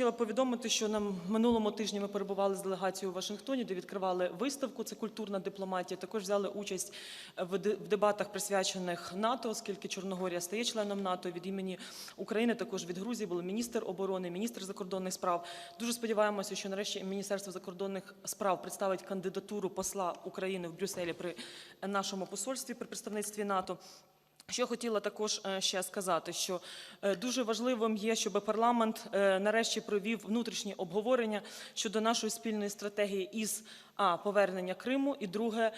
Хотіла повідомити, що на минулому тижні ми перебували з делегацією у Вашингтоні, де відкривали виставку. Це культурна дипломатія. Також взяли участь в дебатах, присвячених НАТО, оскільки Чорногорія стає членом НАТО. Від імені України також від Грузії були міністр оборони, міністр закордонних справ. Дуже сподіваємося, що нарешті Міністерство закордонних справ представить кандидатуру посла України в Брюсселі при нашому посольстві при представництві НАТО. Що хотіла також е, ще сказати, що е, дуже важливим є, щоб парламент е, нарешті провів внутрішні обговорення щодо нашої спільної стратегії із а повернення Криму, і друге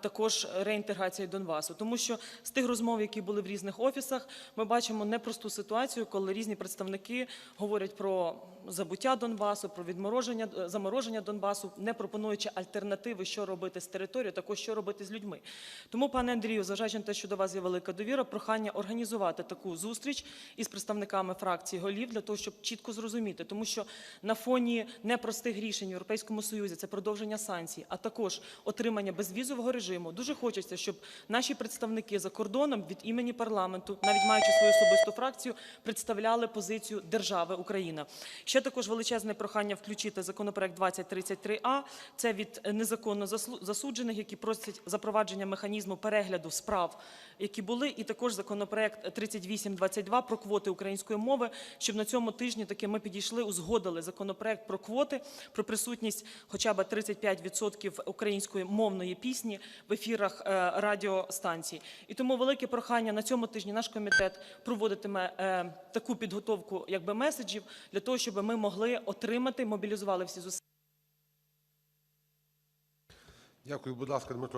також реінтеграції Донбасу. Тому що з тих розмов, які були в різних офісах, ми бачимо непросту ситуацію, коли різні представники говорять про забуття Донбасу, про відмороження замороження Донбасу, не пропонуючи альтернативи, що робити з територією, також що робити з людьми. Тому, пане Андрію, зважаючи на те, що до вас є велика довіра, прохання організувати таку зустріч із представниками фракції голів для того, щоб чітко зрозуміти, тому що на фоні непростих рішень в Європейському Союзі це продовження санкцій, а також отримання безвізового режиму. Дуже хочеться, щоб наші представники за кордоном від імені парламенту, навіть маючи свою особисту фракцію, представляли позицію держави Україна. Ще також величезне прохання включити законопроект 2033А. Це від незаконно засуджених, які просять запровадження механізму перегляду справ, які були, і також законопроект 3822 про квоти української мови. Щоб на цьому тижні таки ми підійшли, узгодили законопроект про квоти, про присутність хоча б 35% української мовної пісні в ефірах е, радіостанцій. І тому велике прохання на цьому тижні наш комітет проводитиме е, таку підготовку, якби меседжів, для того, щоб ми могли отримати, мобілізували всі зусилля. Дякую, будь ласка, Дмитро